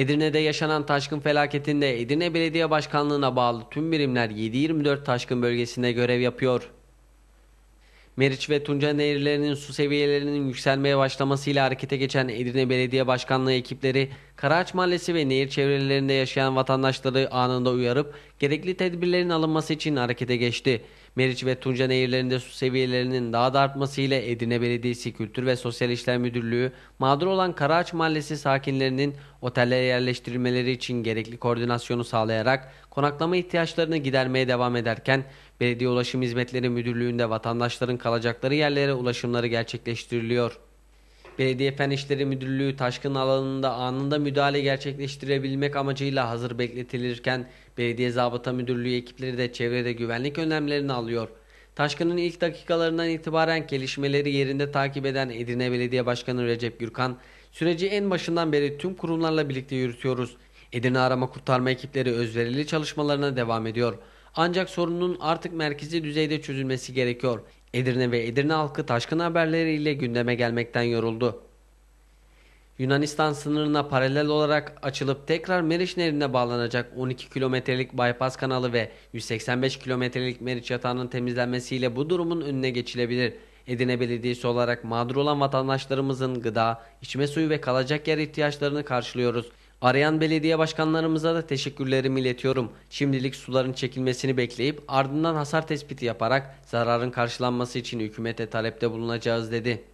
Edirne'de yaşanan taşkın felaketinde Edirne Belediye Başkanlığı'na bağlı tüm birimler 7-24 taşkın bölgesinde görev yapıyor. Meriç ve Tunca nehirlerinin su seviyelerinin yükselmeye başlamasıyla harekete geçen Edirne Belediye Başkanlığı ekipleri Karaağaç Mahallesi ve nehir çevrelerinde yaşayan vatandaşları anında uyarıp gerekli tedbirlerin alınması için harekete geçti. Meriç ve Tunca nehirlerinde su seviyelerinin daha da artmasıyla Edirne Belediyesi Kültür ve Sosyal İşler Müdürlüğü mağdur olan Karaağaç Mahallesi sakinlerinin otellere yerleştirilmeleri için gerekli koordinasyonu sağlayarak konaklama ihtiyaçlarını gidermeye devam ederken Belediye Ulaşım Hizmetleri Müdürlüğü'nde vatandaşların kalacakları yerlere ulaşımları gerçekleştiriliyor. Belediye Fen İşleri Müdürlüğü taşkın alanında anında müdahale gerçekleştirebilmek amacıyla hazır bekletilirken Belediye Zabıta Müdürlüğü ekipleri de çevrede güvenlik önlemlerini alıyor. Taşkının ilk dakikalarından itibaren gelişmeleri yerinde takip eden Edirne Belediye Başkanı Recep Gürkan, süreci en başından beri tüm kurumlarla birlikte yürütüyoruz. Edirne arama kurtarma ekipleri özverili çalışmalarına devam ediyor. Ancak sorunun artık merkezi düzeyde çözülmesi gerekiyor. Edirne ve Edirne halkı taşkın haberleriyle gündeme gelmekten yoruldu. Yunanistan sınırına paralel olarak açılıp tekrar Meriç Nehri'ne bağlanacak 12 kilometrelik bypass kanalı ve 185 kilometrelik Meriç yatağının temizlenmesiyle bu durumun önüne geçilebilir. Edirne Belediyesi olarak mağdur olan vatandaşlarımızın gıda, içme suyu ve kalacak yer ihtiyaçlarını karşılıyoruz. Arayan belediye başkanlarımıza da teşekkürlerimi iletiyorum. Şimdilik suların çekilmesini bekleyip ardından hasar tespiti yaparak zararın karşılanması için hükümete talepte bulunacağız dedi.